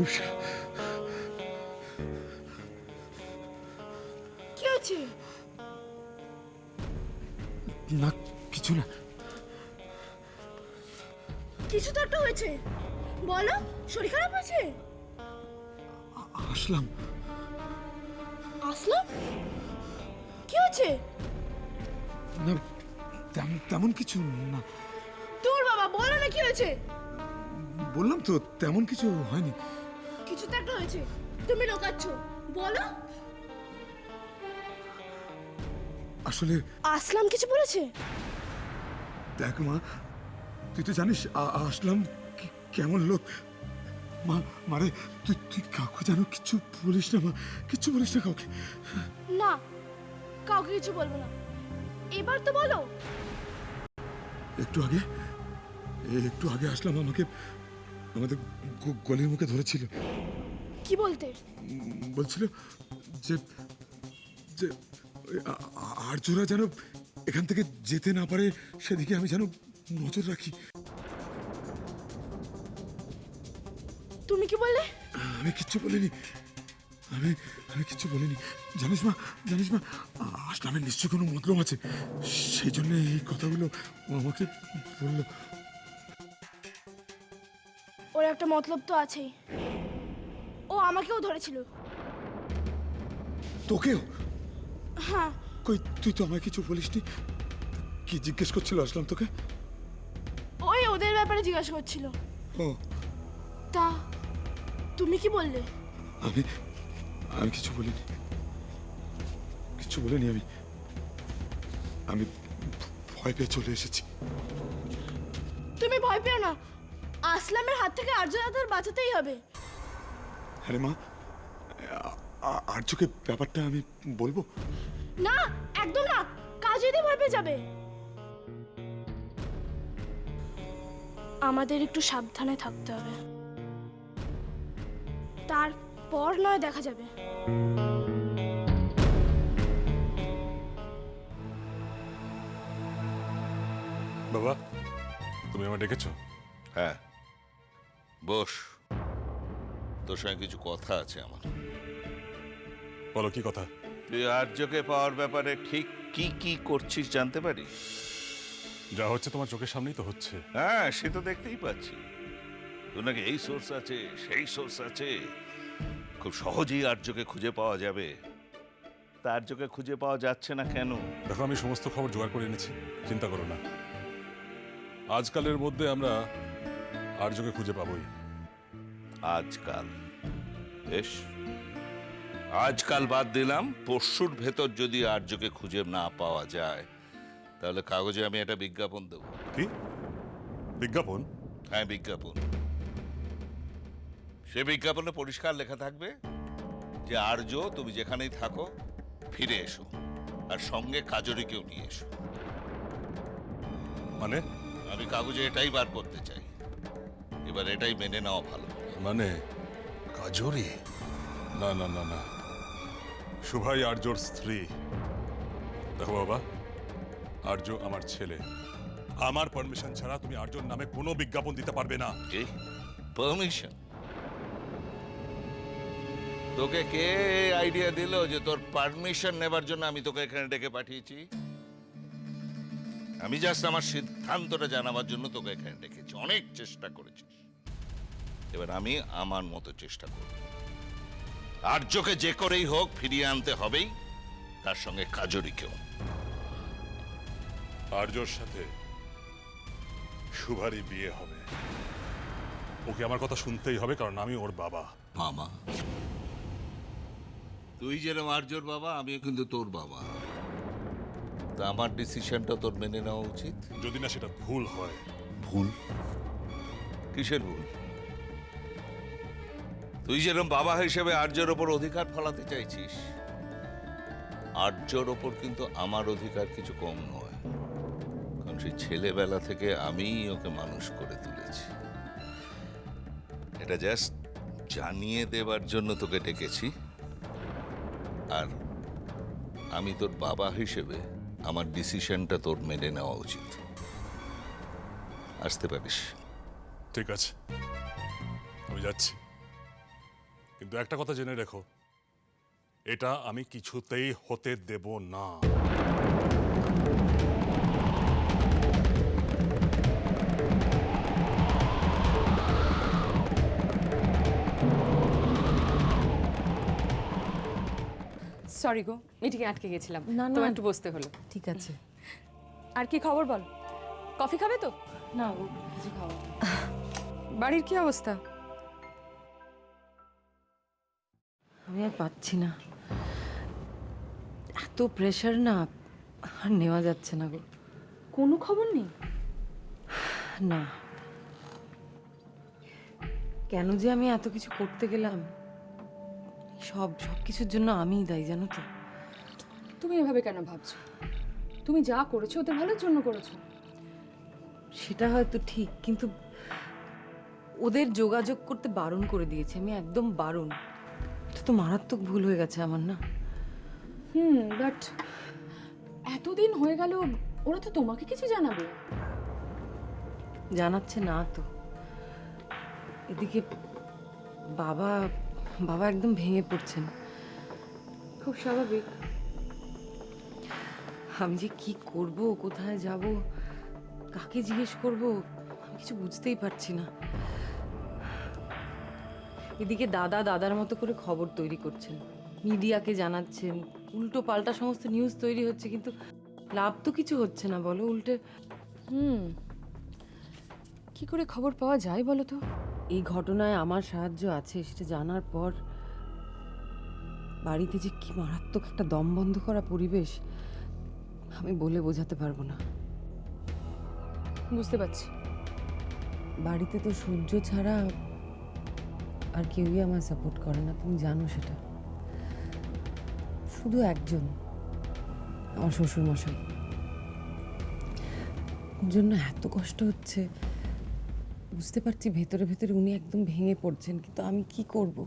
কি হয়েছে? না কিছু না। কিছু তো একটা হয়েছে। বলো শরীর খারাপ হয়েছে? আসলাম। আসলাম? কি হয়েছে? না তেমন তেমন কিছু না। তোর বাবা বলো না কি হয়েছে? বললাম তো তেমন কিছু হয়নি। কিছু তো একটা হয়েছে। তুমি লোকাচ্ছ। বলো। আসলে আসলাম কিছু বলেছে? দেখ মা তুই তো জানিস আসলাম কেমন লোক। মা মারে তুই তুই কাউকে যেন কিছু বলিস না মা কিচ্ছু বলিস না কাউকে। না কাউকে কিছু বলব না। এবার তো বলো। একটু আগে একটু আগে আসলাম আমাকে আমাদের গলির মুখে ধরেছিল কি বলতে বলছিল যে যে আর্যরা যেন এখান থেকে যেতে না পারে সেদিকে আমি যেন নজর রাখি তুমি কি বললে আমি কিচ্ছু বলিনি আমি আমি কিচ্ছু বলিনি জানিস মা জানিস মা আসলামের নিশ্চয়ই কোনো মতলব আছে সেই জন্য এই কথাগুলো আমাকে বলল একটা মতলব তো আছেই। ও আমাকেও ধরেছিল। তোকেও? হ্যাঁ। কই তুই তো আমায় কিছু বলিসনি। কি জিজ্ঞেস করছিল আসলাম তোকে? ওই ওদের ব্যাপারে জিজ্ঞাসা করছিল। ও। তা তুমি কি বললে? আমি আমি কিছু বলিনি। কিছু বলিনি আমি। আমি ভয় পেয়ে চলে এসেছি। তুমি ভয় পেও না। আসলামের হাত থেকে আর্য দাদার বাঁচাতেই হবে। আরে মা আর্যকে ব্যাপারটা আমি বলব? না একদম না কাজ যদি পেয়ে যাবে। আমাদের একটু সাবধানে থাকতে হবে। তারপর নয় দেখা যাবে। বাবা তুমি আমার ডেকেছো? হ্যাঁ। বস তোর সঙ্গে কিছু কথা আছে আমার। বলো কি কথা? তুই আর্যকে পাওয়ার ব্যাপারে ঠিক কি কি করছিস জানতে পারি যা হচ্ছে তোমার চোখের সামনেই তো হচ্ছে। হ্যাঁ সে তো দেখতেই পাচ্ছি। তোর নাকি এই সোর্স আছে সেই সোর্স আছে। খুব সহজেই আর্যকে খুঁজে পাওয়া যাবে। তা আর্যকে খুঁজে পাওয়া যাচ্ছে না কেন? দেখো আমি সমস্ত খবর জোগাড় করে এনেছি চিন্তা করো না। আজকালের মধ্যে আমরা আর্যকে খুঁজে পাবোই। আজকাল। বেশ। আজকাল বাদ দিলাম পরশুর ভেতর যদি আর্যকে খুঁজে না পাওয়া যায় তাহলে কাগজে আমি একটা বিজ্ঞাপন দেবো। কি? বিজ্ঞাপন? হ্যাঁ বিজ্ঞাপন। সে বিজ্ঞাপনে পরিষ্কার লেখা থাকবে যে আর্য তুমি যেখানেই থাকো ফিরে এসো। আর সঙ্গে কাজরিকেও নিয়ে এসো। মানে? আমি কাগজে এটাই বার করতে চাই। এবার এটাই মেনে নেওয়া ভালো। মানে কাজরি? না না না না। শুভাই আর্যর স্ত্রী। দেখো বাবা আর্য আমার ছেলে। আমার পারমিশন ছাড়া তুমি আর্যর নামে কোনো বিজ্ঞাপন দিতে পারবে না। কি? পারমিশন তোকে কে আইডিয়া দিল যে তোর পারমিশন নেবার জন্য আমি তোকে এখানে ডেকে পাঠিয়েছি? আমি জাস্ট আমার সিদ্ধান্তটা জানাবার জন্য তোকে এখানে ডেকেছি। অনেক চেষ্টা করেছিস এবার আমি আমার মতো চেষ্টা করব। আর্যকে যে করেই হোক ফিরিয়ে আনতে হবেই তার সঙ্গে কাজরিকেও আর্যর সাথে শুভারই বিয়ে হবে। ওকে আমার কথা শুনতেই হবে কারণ আমি ওর বাবা। মামা। তুই যেরকম আর্যর বাবা আমিও কিন্তু তোর বাবা। তা আমার ডিসিশনটা তোর মেনে নেওয়া উচিত? যদি না সেটা ভুল হয়। ভুল? কিসের ভুল? তুই যেরকম বাবা হিসেবে আর্যর ওপর অধিকার ফলাতে চাইছিস, আর্যর ওপর কিন্তু আমার অধিকার কিছু কম নয়। কারণ সেই ছেলেবেলা থেকে আমিই ওকে মানুষ করে তুলেছি। এটা জাস্ট জানিয়ে দেবার জন্য তোকে ডেকেছি। আর আমি তোর বাবা হিসেবে আমার ডিসিশনটা তোর মেনে নেওয়া উচিত। আসতে পারিস। ঠিক আছে। আমি যাচ্ছি। কিন্তু একটা কথা জেনে রেখো। এটা আমি কিছুতেই হতে দেব না। সরি গো মিটিংয়ে আটকে গেছিলাম। না, না। একটু বসতে হলো। ঠিক আছে। আর কি খবর বল? কফি খাবে তো? না গো কিছু খাওয়া বাড়ির কি অবস্থা? আমি আর পাচ্ছি না। এত প্রেশার না আর নেওয়া যাচ্ছে না গো। কোনো খবর নেই? না। কেন যে আমি এত কিছু করতে গেলাম? সব সব কিছুর জন্য আমিই দায়ী জানো তো। তুমি এভাবে কেন ভাবছ? তুমি যা করেছ ওদের ভালোর জন্য করেছ। সেটা হয়তো ঠিক কিন্তু ওদের যোগাযোগ করতে বারণ করে দিয়েছে। আমি একদম বারণ। তো মারাত্মক ভুল হয়ে গেছে আমার না? হুম বাট এতদিন হয়ে গেল ওরা তো তোমাকে কিছু জানাবে। জানাচ্ছে না তো। এদিকে বাবা বাবা একদম ভেঙে পড়ছেন। খুব স্বাভাবিক। আমি যে কি করব কোথায় যাব কাকে জিজ্ঞেস করব আমি কিছু বুঝতেই পারছি না। এদিকে দাদা দাদার মতো করে খবর তৈরি করছেন। মিডিয়াকে জানাচ্ছেন উল্টো পাল্টা সমস্ত নিউজ তৈরি হচ্ছে কিন্তু লাভ তো কিছু হচ্ছে না বলো উল্টে। হুম কি করে খবর পাওয়া যায় বলো তো? এই ঘটনায় আমার সাহায্য আছে সেটা জানার পর বাড়িতে যে কি মারাত্মক একটা দম বন্ধ করা পরিবেশ আমি বলে বোঝাতে পারব না। বুঝতে পারছি। বাড়িতে তো সূর্য ছাড়া আর কেউই আমার সাপোর্ট করে না, তুমি জানো সেটা। শুধু একজন, আমার শ্বশুর মশাই জন্য এত কষ্ট হচ্ছে। বুঝতে পারছি ভেতরে ভেতরে উনি একদম ভেঙে পড়ছেন, কিন্তু আমি কি করব?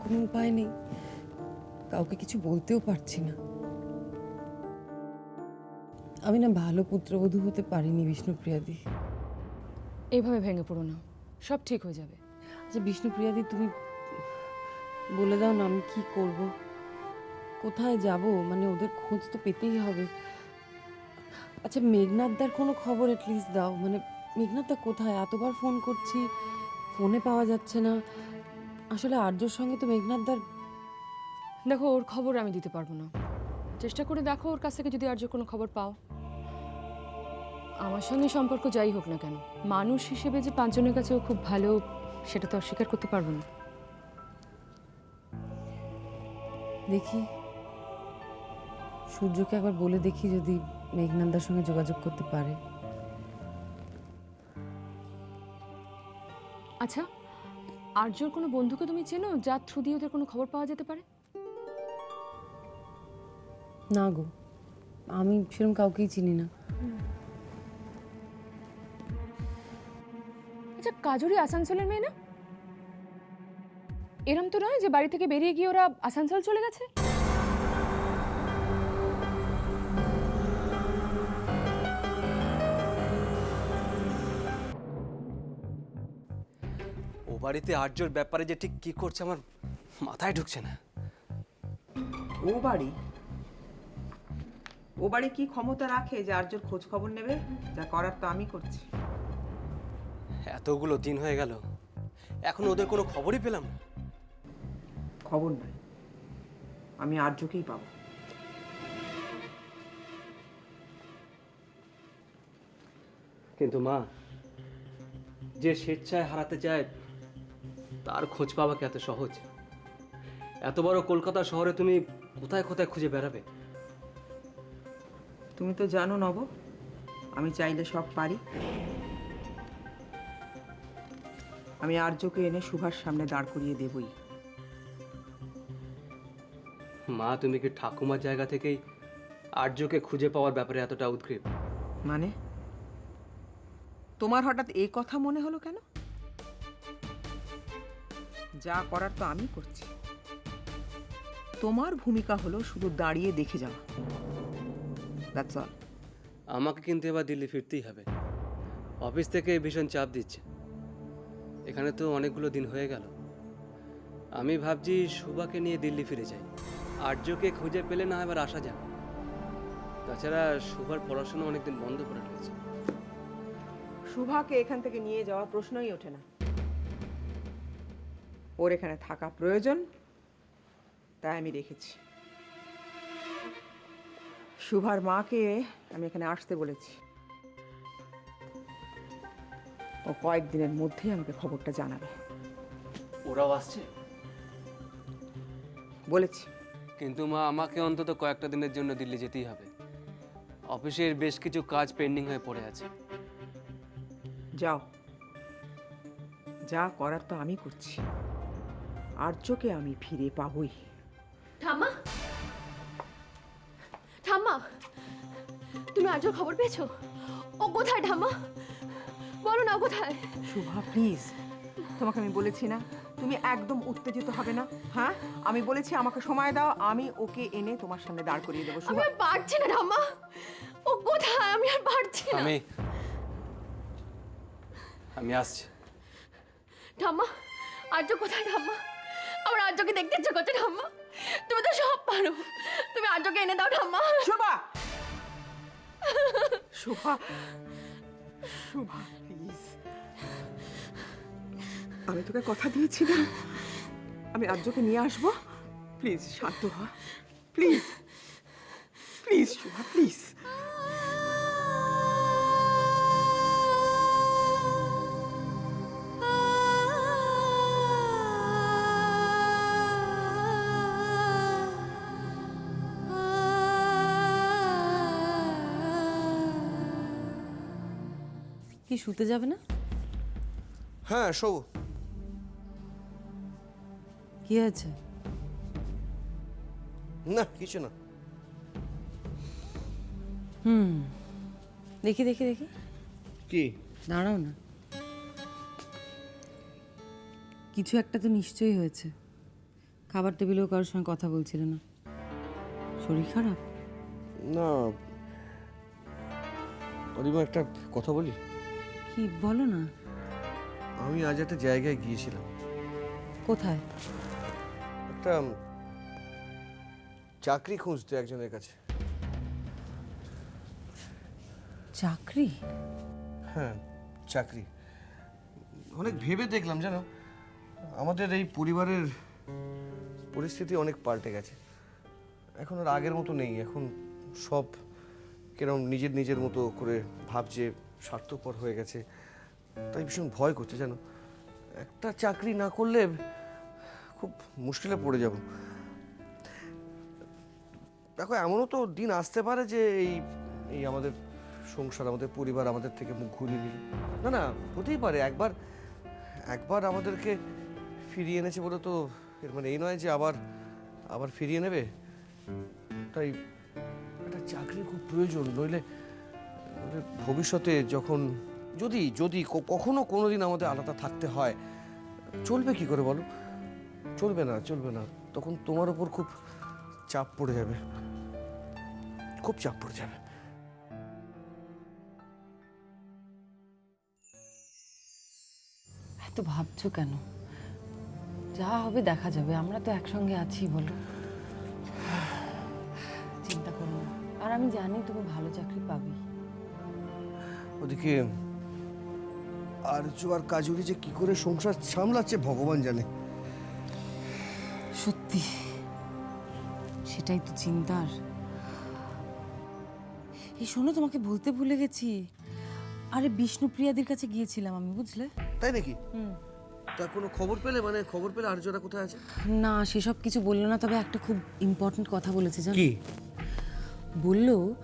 কোনো উপায় নেই। কাউকে কিছু বলতেও পারছি না। আমি না ভালো পুত্রবধূ হতে পারিনি বিষ্ণুপ্রিয়া বিষ্ণুপ্রিয়াদি। এভাবে ভেঙে পড়ো না। সব ঠিক হয়ে যাবে। আচ্ছা বিষ্ণুপ্রিয়াদি, তুমি বলে দাও না আমি কি করব। কোথায় যাব? মানে ওদের খোঁজ তো পেতেই হবে। আচ্ছা মেঘনাথদার কোনো খবর অ্যাটলিস্ট দাও। মানে মেঘনাথদা কোথায়? এতবার ফোন করছি, ফোনে পাওয়া যাচ্ছে না। আসলে আর্যর সঙ্গে তো মেঘনাথদার দেখো, ওর খবর আমি দিতে পারব না। চেষ্টা করে দেখো ওর কাছ থেকে যদি আর্য কোনো খবর পাও। আমার সঙ্গে সম্পর্ক যাই হোক না কেন, মানুষ হিসেবে যে পাঁচজনের কাছে ও খুব ভালো সেটা তো অস্বীকার করতে পারব না। দেখি। সূর্যকে একবার বলে দেখি যদি মেঘনাথদার সঙ্গে যোগাযোগ করতে পারে। আচ্ছা আর্যর কোনো বন্ধুকে তুমি চেনো যার থ্রু দিয়ে ওদের কোনো খবর পাওয়া যেতে পারে? না গো আমি সেরকম কাউকেই চিনি না। আচ্ছা কাজুরি আসানসোলের মেয়ে না? এরম তো নয় যে বাড়ি থেকে বেরিয়ে গিয়ে ওরা আসানসোল চলে গেছে? ও বাড়িতে আর্যর ব্যাপারে যে ঠিক কি করছে আমার মাথায় ঢুকছে না। ও বাড়ি? ও বাড়ি কি ক্ষমতা রাখে যে আর্যর খোঁজ খবর নেবে? যা করার তো আমি করছি। এতগুলো দিন হয়ে গেল। এখন ওদের কোনো খবরই পেলাম না। খবর নাই। আমি আর্যকেই পাবো। কিন্তু মা যে স্বেচ্ছায় হারাতে চায় তার খোঁজ পাওয়া কি এত সহজ? এত বড় কলকাতা শহরে তুমি কোথায় কোথায় খুঁজে বেড়াবে? তুমি তো জানো নব আমি চাইলে সব পারি। আমি আর্যকে এনে সুভার সামনে দাঁড় করিয়ে দেবই। মা তুমি কি ঠাকুমার জায়গা থেকেই আর্যকে খুঁজে পাওয়ার ব্যাপারে এতটা উদ্গ্রীব? মানে? তোমার হঠাৎ এই কথা মনে হলো কেন? যা করার তো আমি করছি। তোমার ভূমিকা হলো শুধু দাঁড়িয়ে দেখে যাওয়া। দ্যাটস অল আমাকে কিন্তু এবার দিল্লি ফিরতেই হবে। অফিস থেকে ভীষণ চাপ দিচ্ছে। এখানে তো অনেকগুলো দিন হয়ে গেল। আমি ভাবছি সুভাকে নিয়ে দিল্লি ফিরে যাই। আর্যকে খুঁজে পেলে না এবার আসা যাক। তাছাড়া সুভার পড়াশোনা অনেকদিন বন্ধ করে রয়েছে সুভাকে এখান থেকে নিয়ে যাওয়ার প্রশ্নই ওঠে না। ওর এখানে থাকা প্রয়োজন, তাই আমি রেখেছি। সুভার মাকে আমি এখানে আসতে বলেছি। ও কয়েকদিনের মধ্যেই আমাকে খবরটা জানাবে। ওরাও আসছে? বলেছি। কিন্তু মা আমাকে অন্তত কয়েকটা দিনের জন্য দিল্লি যেতেই হবে। অফিসের বেশ কিছু কাজ পেন্ডিং হয়ে পড়ে আছে। যাও। যা করার তো আমি করছি। আর্যকে আমি ফিরে পাবই। ঠাম্মা! ঠাম্মা! তুমি আজও খবর পেয়েছ? ও কোথায় ঠাম্মা? বলো না কোথায়? শুভা প্লিজ তোমাকে আমি বলেছি না তুমি একদম উত্তেজিত হবে না হ্যাঁ? আমি বলেছি আমাকে সময় দাও আমি ওকে এনে তোমার সামনে দাঁড় করিয়ে দেবো। আমি শুভা আর পারছি না ঠাম্মা ও কোথায়? আমি আর পারছি না। আমি আমি আসছি। ঠাম্মা আর্য কোথায় ঠাম্মা আমার আর্যকে দেখতে ইচ্ছে করছে ঠাম্মা তুমি তো সব পারো। তুমি আর্যকে এনে দাও ঠাম্মা শোভা! শোভা! শোভা! আমি তোকে কথা দিয়েছিলাম। আমি রাজ্যকে নিয়ে আসব। প্লিজ শান্ত হ। Please please Shobha please. কি শুতে যাবে না? হ্যাঁ শোবো। কি হয়েছে না কিছু না। হুম দেখি দেখি দেখি। কি? দাঁড়াও না। কিছু একটা তো নিশ্চয়ই হয়েছে। খাবার টেবিলেও কারোর সঙ্গে কথা বলছিল না। শরীর খারাপ? না। অরিমা একটা কথা বলি? কি বলো না। আমি আজ একটা জায়গায় গিয়েছিলাম। কোথায়? একটা চাকরি খুঁজতে একজনের কাছে। চাকরি? হ্যাঁ চাকরি। অনেক ভেবে দেখলাম জানো? আমাদের এই পরিবারের পরিস্থিতি অনেক পাল্টে গেছে। এখন আর আগের মতো নেই এখন সব কিরম নিজের নিজের মতো করে ভাবছে স্বার্থপর হয়ে গেছে। তাই ভীষণ ভয় করছে জানো? একটা চাকরি না করলে খুব মুশকিলে পড়ে যাব। দেখো এমনও তো দিন আসতে পারে যে এই এই আমাদের সংসার আমাদের পরিবার আমাদের থেকে মুখ ঘুরিয়ে নিল না না হতেই পারে। একবার একবার আমাদেরকে ফিরিয়ে এনেছে বলে তো এর মানে এই নয় যে আবার আবার ফিরিয়ে নেবে। তাই একটা চাকরি খুব প্রয়োজন। নইলে ভবিষ্যতে যখন যদি যদি কখনো কোনো দিন আমাদের আলাদা থাকতে হয় চলবে কি করে বলো? চলবে না চলবে না। তখন তোমার ওপর খুব চাপ পড়ে যাবে। খুব চাপ পড়ে যাবে। এত ভাবছ কেন? যা হবে দেখা যাবে আমরা তো একসঙ্গে আছি বলো। চিন্তা করো না। আর আমি জানি তুমি ভালো চাকরি পাবে ওদিকে আর্য আর কাজুরি যে কি করে সংসার সামলাচ্ছে ভগবান জানে। সত্যি সেটাই তো চিন্তার। এই শোনো তোমাকে বলতে ভুলে গেছি। আরে বিষ্ণুপ্রিয়াদের কাছে গিয়েছিলাম আমি বুঝলে? তাই নাকি? তা কোনো খবর পেলে? মানে খবর পেলে আর্যরা কোথায় আছে? না সেসব কিছু বলল না তবে একটা খুব ইম্পর্ট্যান্ট কথা বলেছে জানো? কি? বলল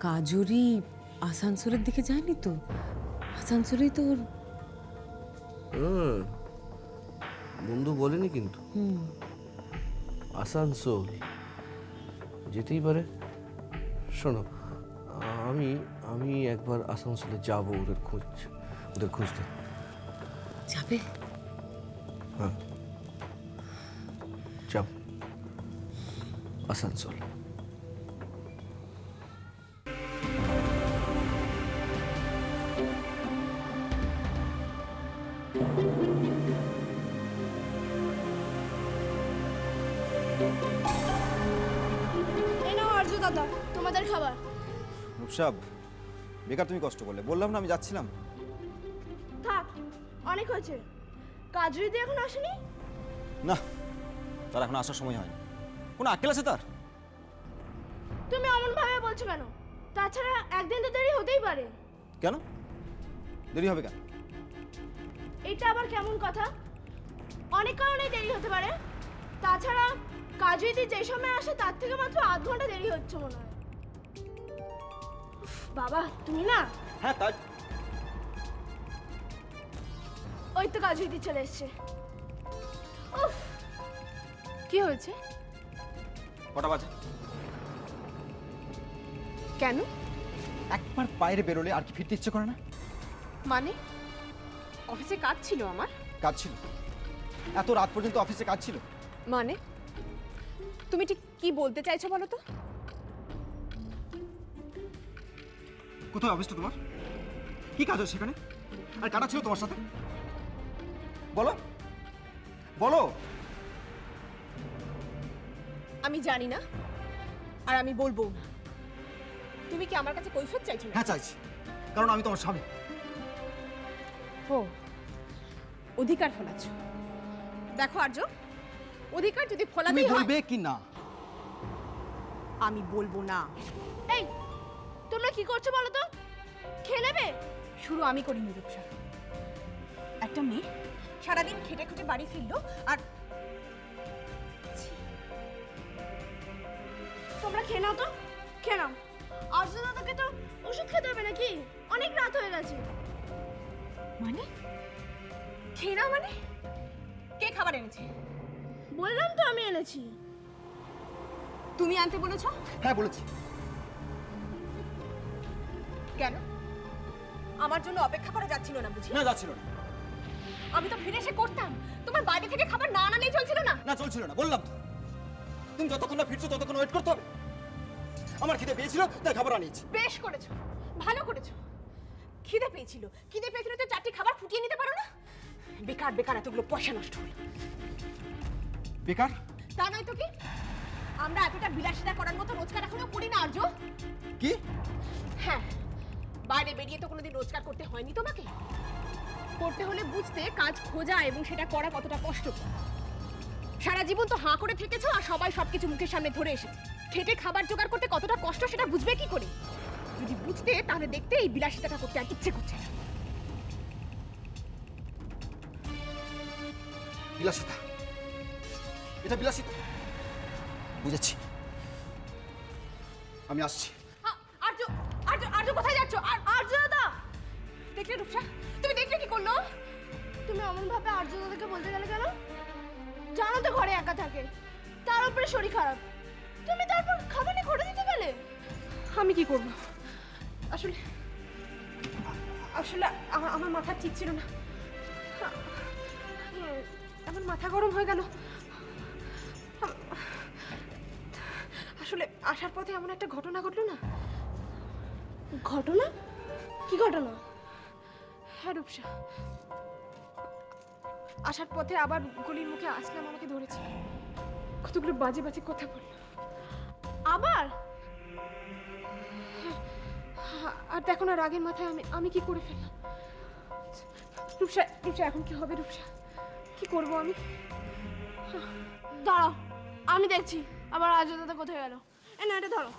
কাজরি আসানসোলের দিকে যায়নি তো? আসানসোলেই তো ওর। বন্ধু বলেনি কিন্তু। আসানসোল। যেতেই পারে। শোনো আমি আমি একবার আসানসোলে যাব ওদের খোঁজ ওদের খুঁজতে। যাবে? হ্যাঁ। যাব আসানসোল। রূপসাব বেকার তুমি কষ্ট করলে। বললাম না আমি যাচ্ছিলাম। থাক অনেক হয়েছে। কাজু দিদি এখন আসেনি? না তার এখন আসার সময় হয়নি। কোনো আক্কেল আছে তার? তুমি অমন ভাবে বলছো কেন? তাছাড়া একদিন তো দেরি হতেই পারে। কেন? দেরি হবে কেন? এটা আবার কেমন কথা? অনেক কারণেই দেরি হতে পারে। তাছাড়া কাজু দিদি যে সময় আসে তার থেকে মাত্র আধ ঘণ্টা দেরি হচ্ছে মনে হয়। বাবা তুমি না? হ্যাঁ তাই। ওই তো চলে এসছে। উফ। কি হয়েছে? কটা বাজে? কেন? একবার বাইরে বেরোলে আর কি ফিরতে ইচ্ছে করে না? মানে? অফিসে কাজ ছিল আমার? কাজ ছিল। এত রাত পর্যন্ত অফিসে কাজ ছিল? মানে? তুমি ঠিক কি বলতে চাইছো বলো তো? কোথায় অফিসটা তোমার? কি কাজ হচ্ছে সেখানে? আর কাটা ছিল তোমার সাথে? বলো। বলো। আমি জানি না আর আমি বলব না। তুমি কি আমার কাছে কৈফিয়ত চাইছো না হ্যাঁ চাইছি। কারণ আমি তোমার স্বামী। ও অধিকার ফলাচ্ছ। দেখো আর্য অধিকার যদি ফলাতেই হয় বলবে কি না? আমি বলব না। এই তোমরা কি করছ বলো তো? খেয়ে নেবে? শুরু আমি করিনি রূপসা। একটা মেয়ে সারাদিন খেটে খুটে বাড়ি ফিরলো আর তোমরা খেয়ে নাও তো। খেয়ে নাও। আর্য দাদাকে তো ওষুধ খেতে হবে নাকি? অনেক রাত হয়ে গেছে। মানে? খেয়ে নাও মানে? কে খাবার এনেছে? বললাম তো আমি এনেছি। তুমি আনতে বলেছ? হ্যাঁ বলেছি। কেন? আমার জন্য অপেক্ষা করা যাচ্ছিল না বুঝি? না যাচ্ছিল না। আমি তো ফিরে এসে করতাম। তোমার বাইরে থেকে খাবার না আনালেই চলছিল না? না চলছিল না বললাম তো। তুমি যতক্ষণ না ফিরছো ততক্ষণ ওয়েট করতে হবে। আমার খিদে পেয়েছিল তাই খাবার আনিয়েছি। বেশ করেছ ভালো করেছ। খিদে পেয়েছিল। খিদে পেয়েছিল তো চারটি খাবার ফুটিয়ে নিতে পারো না? বেকার বেকার এতগুলো পয়সা নষ্ট। হলো বেকার? তা নয় তো কি? আমরা এতটা বিলাসিতা করার মতো রোজগার এখনও করি না আর্য। কি? হ্যাঁ। বাইরে বেরিয়ে তো কোনোদিন রোজগার করতে হয়নি তোমাকে? করতে হলে বুঝতে কাজ খোঁজা এবং সেটা করা কতটা কষ্ট সারা জীবন তো হাঁ করে থেকেছো আর সবাই সবকিছু মুখের সামনে ধরে এসেছে। খেটে খাবার জোগাড় করতে কতটা কষ্ট সেটা বুঝবে কি করে? যদি বুঝতে, তাহলে দেখতে এই বিলাসিতাটা করতে আর ইচ্ছে করছে না। বিলাসিতা। এটা বিলাসিতা। বুঝেছি। আমি আসছি। যাচ্ছ আর আর্য দাদা দেখলে রূপসা? তুমি দেখলে কি করল? তুমি অমন ভাবে আর্য বলতে গেলে কেন? জানো তো ঘরে একা থাকে। তার উপরে শরীর খারাপ। তুমি তারপর খাবার ঘরে দিতে গেলে? আমি কি করব? আসলে আসলে আমার আমার মাথা ঠিক ছিল না। আমার মাথা গরম হয়ে গেল। আসলে আসার পথে এমন একটা ঘটনা ঘটলো না? ঘটনা? কি ঘটনা? হ্যাঁ রূপসা। আসার পথে আবার গলির মুখে আসলাম আমাকে ধরেছে। কতগুলো বাজে বাজে কথা বলল। আবার? হ্যাঁ, আর দেখো না রাগের মাথায় আমি আমি কি করে ফেললাম? রূপসা রূপসা এখন কি হবে রূপসা? কি করব আমি? দাঁড়াও আমি দেখছি আবার আজ দাদা কোথায় গেল? এ না এটা ধরো।